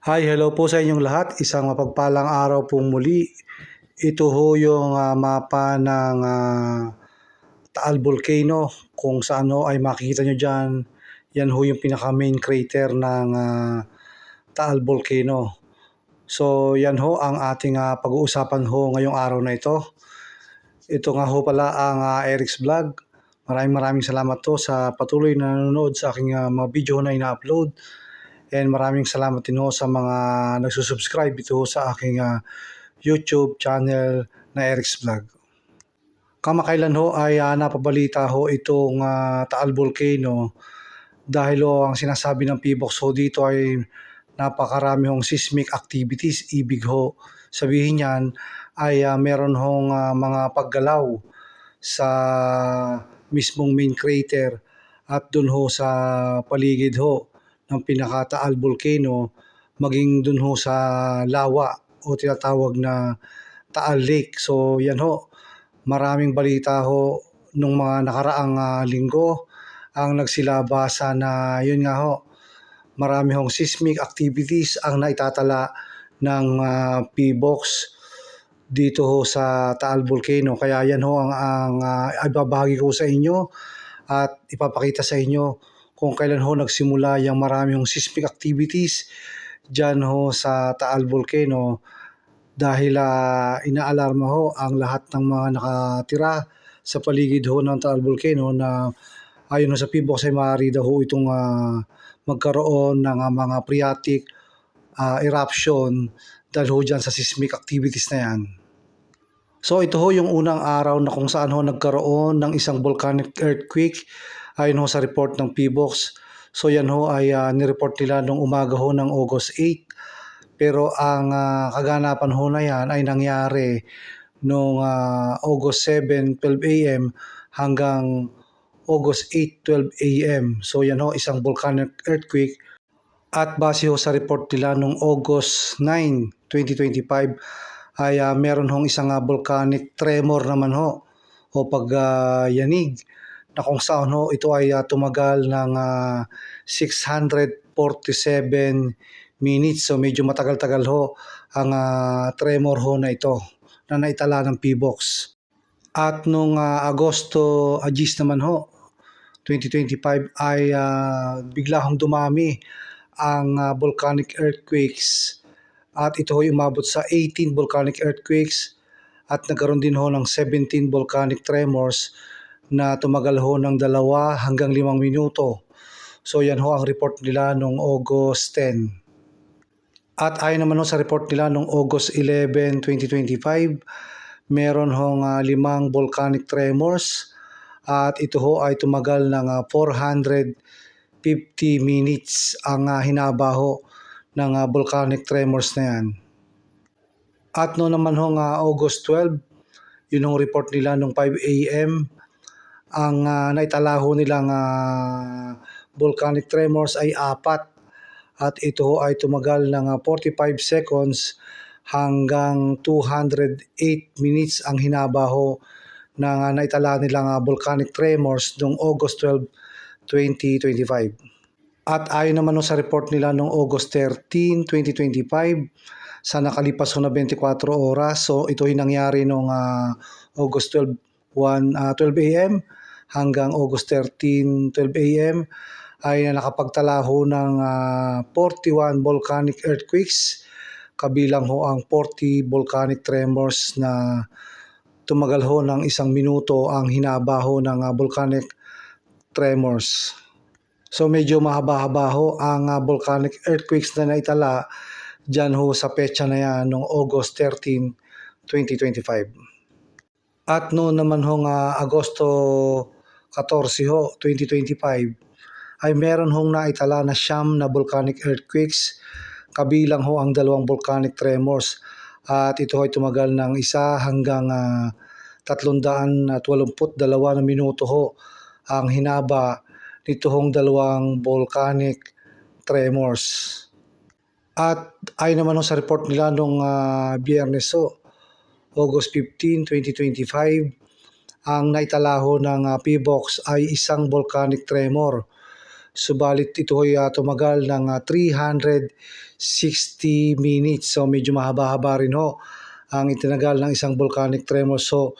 Hi, hello po sa inyong lahat. Isang mapagpalang araw pong muli. Ito ho yung ah, mapa ng ah, Taal Volcano kung saan ho ay makikita nyo dyan. Yan ho yung pinaka main crater ng ah, Taal Volcano. So yan ho ang ating ah, pag-uusapan ho ngayong araw na ito. Ito nga ho pala ang ah, Eric's Vlog. Maraming maraming salamat to sa patuloy na nanonood sa aking ah, mga video na ina-upload. And maraming salamat din ho sa mga nagsusubscribe ito sa aking ah, YouTube channel na Eric's Vlog. Kamakailan ho ay ah, napabalita ho itong ah, Taal Volcano dahil ho ang sinasabi ng PBOX ho dito ay napakarami hong seismic activities. Ibig ho sabihin yan ay ah, meron hong ah, mga paggalaw sa mismong main crater at dun ho sa paligid ho ng pinakataal volcano maging dun ho sa lawa o tinatawag na Taal Lake. So yan ho, maraming balita ho nung mga nakaraang ah, linggo ang nagsilabasa na yun nga ho, marami hong seismic activities ang naitatala ng ah, PBOX dito ho sa Taal Volcano. Kaya yan ho ang, ang ah, ibabahagi ko sa inyo at ipapakita sa inyo kung kailan ho nagsimula yung marami hong seismic activities dyan ho sa Taal Volcano dahil ah, inaalarma ho ang lahat ng mga nakatira sa paligid ho ng Taal Volcano na ayon ho sa PBOX ay maaari daw ho itong ah, magkaroon ng ah, mga phreatic ah, eruption dahil ho dyan sa seismic activities na yan. So ito ho yung unang araw na kung saan ho nagkaroon ng isang volcanic earthquake ayon ho sa report ng PBOX. So yan ho ay ah, nireport nila nung umaga ho ng August 8. Pero ang ah, kaganapan ho na yan ay nangyari noong ah, August 7, 12 a.m. hanggang August 8, 12 a.m. So yan ho, isang volcanic earthquake. At base ho sa report nila noong August 9, 2025 ay ah, meron hong isang ah, volcanic tremor naman ho o pagyanig na kung saan ho ito ay ah, tumagal ng ah, 647 minutes. So medyo matagal-tagal ho ang ah, tremor ho na ito na naitala ng PBOX. At nung ah, Agosto Agis naman ho, 2025 ay ah, bigla hong dumami ang ah, volcanic earthquakes at ito ay umabot sa 18 volcanic earthquakes at nagkaroon din ho ng 17 volcanic tremors na tumagal ho ng dalawa hanggang limang minuto. So yan ho ang report nila noong August 10. At ayon naman ho sa report nila noong August 11, 2025, meron hong ah, limang volcanic tremors at ito ho ay tumagal ng ah, 450 minutes ang ah, hinaba ho ng ah, volcanic tremors na yan. At no naman ho nga August 12, yun ang report nila nung 5 a.m. Ang ah, naitala ho nilang ah, volcanic tremors ay apat at ito ay tumagal ng ah, 45 seconds hanggang 208 minutes ang hinaba ho ng ah, naitala nilang ah, volcanic tremors noong August 12, 2025. At ayon naman sa report nila noong August 13, 2025, sa nakalipas na 24 oras. So ito ay nangyari noong ah, August 12, 1, ah, 12 a.m. hanggang August 13, 12 a.m. ay nakapagtala ho ng ah, 41 volcanic earthquakes kabilang ho ang 40 volcanic tremors na tumagal ho ng isang minuto ang hinaba ho ng ah, volcanic tremors. So medyo mahaba-haba ho ang ah, volcanic earthquakes na naitala dyan ho sa petsa na yan noong August 13, 2025. At noon naman ho nga Agosto 14 ho, 2025 ay meron hong naitala na siyam na volcanic earthquakes. Kabilang ho ang dalawang volcanic tremors. At ito ay tumagal ng isa hanggang ah, 382 na minuto ho ang hinaba nito hong dalawang volcanic tremors. At ay naman ho sa report nila nung ah, biyernes ho, August 15, 2025, ang naitala ho ng ah, PBOX ay isang volcanic tremor Subalit ito ay ah, tumagal ng ah, 360 minutes. So medyo mahaba-haba rin ho ang itinagal ng isang volcanic tremor so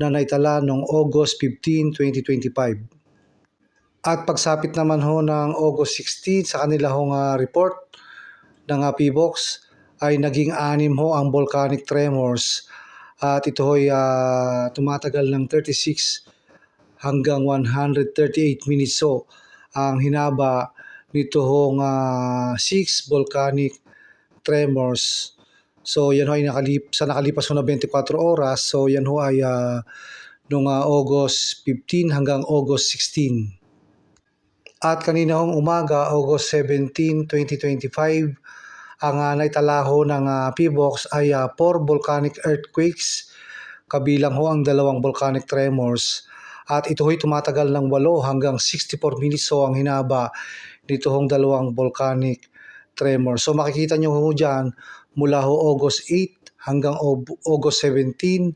na naitala noong August 15, 2025. At pagsapit naman ho ng August 16 sa kanila hong ah, report ng uh, PBOX ay naging anim ho ang volcanic tremors at ito ho'y ah, tumatagal ng 36 hanggang 138 minutes. So ang hinaba nito hong 6 volcanic tremors. So yan ho ay nakalip, sa nakalipas ho na 24 oras. So yan ho ay ah, noong ah, August 15 hanggang August 16 at kanina hong umaga, August 17, 2025, ang uh, naitala ho ng uh, PBOX ay uh, 4 volcanic earthquakes, kabilang ho ang dalawang volcanic tremors. At ito ho'y tumatagal ng 8 hanggang 64 minutes ho ang hinaba nito hong dalawang volcanic tremors. So makikita nyo ho dyan, mula ho August 8 hanggang August 17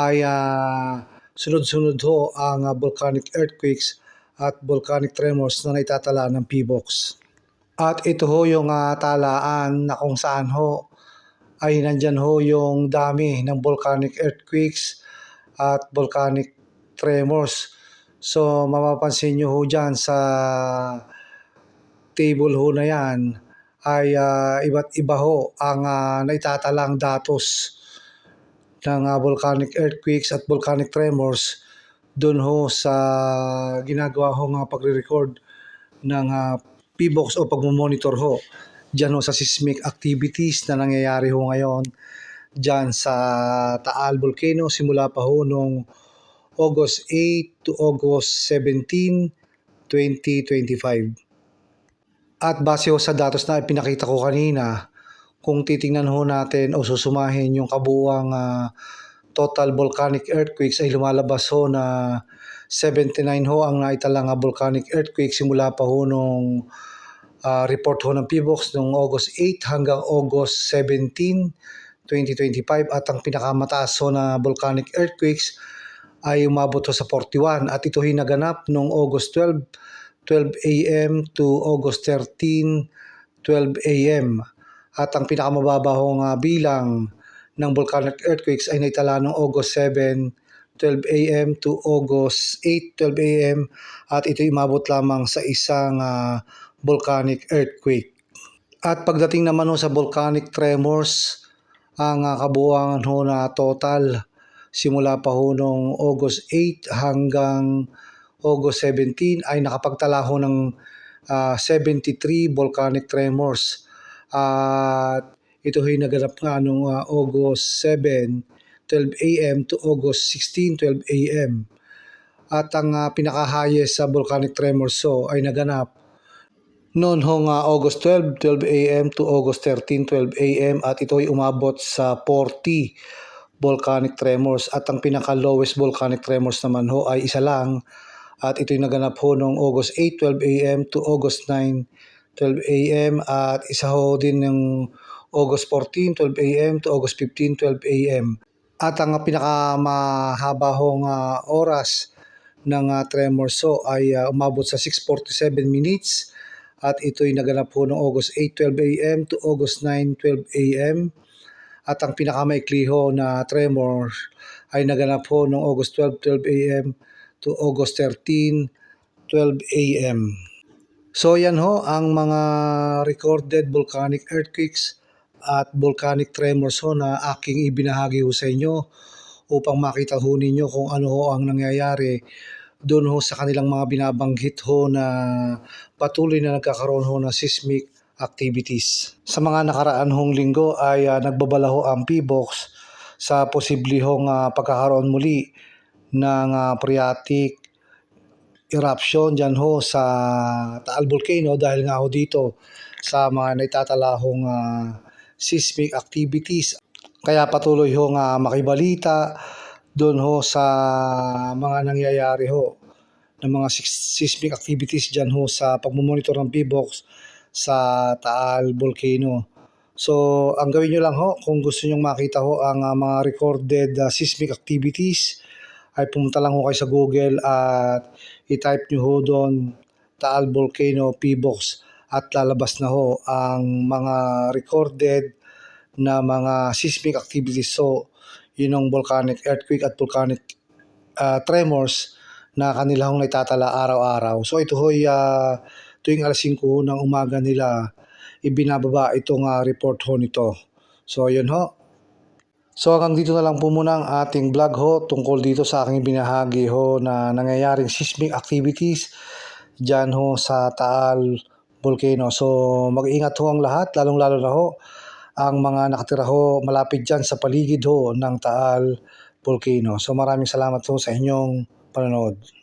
ay uh, sunod-sunod ho ang uh, volcanic earthquakes at volcanic tremors na naitatala ng PBOX. At ito ho yung uh, talaan na kung saan ho ay nandyan ho yung dami ng volcanic earthquakes at volcanic tremors. So mapapansin nyo ho dyan sa table ho na yan ay uh, iba't iba ho ang uh, naitatalang datos ng uh, volcanic earthquakes at volcanic tremors doon ho sa ginagawa ho nga pagre-record ng uh, PBOX o pagmumonitor ho dyan ho sa seismic activities na nangyayari ho ngayon dyan sa Taal Volcano simula pa ho nung August 8 to August 17, 2025. At base ho sa datos na ipinakita ko kanina, kung titingnan ho natin o susumahin yung kabuuang uh, total volcanic earthquakes ay lumalabas ho na 79 ho ang naitalang volcanic earthquake simula pa ho nung uh, report ho ng PBOX noong August 8 hanggang August 17, 2025 at ang pinakamataas ho na volcanic earthquakes ay umabot ho sa 41 at ito hinaganap noong August 12, 12 a.m. to August 13, 12 a.m. At ang pinakamababa ho nga bilang ng volcanic earthquakes ay naitala noong August 7, 12 a.m. to August 8, 12 a.m. at ito umabot lamang sa isang uh, volcanic earthquake. At pagdating naman sa volcanic tremors, ang uh, kabuuan ho na total simula pa ho noong August 8 hanggang August 17 ay nakapagtala ho ng uh, 73 volcanic tremors. At ito ay naganap nga noong uh, August 7, 12 a.m. to August 16, 12 a.m. At ang uh, pinaka-highest sa volcanic tremors so ay naganap noon hong uh, August 12, 12 a.m. to August 13, 12 a.m. at ito ay umabot sa 40 volcanic tremors at ang pinaka-lowest volcanic tremors naman ho ay isa lang at ito ay naganap ho noong August 8, 12 a.m. to August 9, 12 a.m. at isa ho din ng August 14, 12 a.m. to August 15, 12 a.m. At ang pinakamahaba hong uh, oras ng uh, tremor so ay uh, umabot sa 6.47 minutes at ito'y naganap po noong August 8, 12 a.m. to August 9, 12 a.m. At ang pinakamaikli ho na tremor ay naganap po noong August 12, 12 a.m. to August 13, 12 a.m. So yan ho ang mga recorded volcanic earthquakes at volcanic tremors ho na aking ibinahagi ho sa inyo upang makita ho ninyo kung ano ho ang nangyayari doon ho sa kanilang mga binabanggit ho na patuloy na nagkakaroon ho ng seismic activities. Sa mga nakaraan hong linggo ay uh, nagbabala ho ang PBOX sa posible hong uh, pagkakaroon muli ng uh, phreatic eruption dyan ho sa Taal Volcano dahil nga ho dito sa mga naitatala hong uh, seismic activities. Kaya patuloy ho nga makibalita doon ho sa mga nangyayari ho ng mga seismic activities dyan ho sa pagmumonitor ng PBOX sa Taal Volcano. So, ang gawin nyo lang ho, kung gusto nyo makita ho ang uh, mga recorded uh, seismic activities, ay pumunta lang ho kayo sa Google at i-type nyo ho doon Taal Volcano PBOX at lalabas na ho ang mga recorded na mga seismic activities. So, yun volcanic earthquake at volcanic ah, tremors na kanila hong naitatala araw-araw. So, ito ho'y ah, tuwing alas 5 ho ng umaga nila ibinababa itong ah, report ho nito. So, yun ho. So hanggang dito na lang po muna ang ating vlog ho tungkol dito sa aking binahagi ho na nangyayaring seismic activities dyan ho sa Taal Volcano. So mag-ingat ho ang lahat, lalong-lalo na ho ang mga nakatira ho malapit dyan sa paligid ho ng Taal Volcano. So maraming salamat ho sa inyong panonood.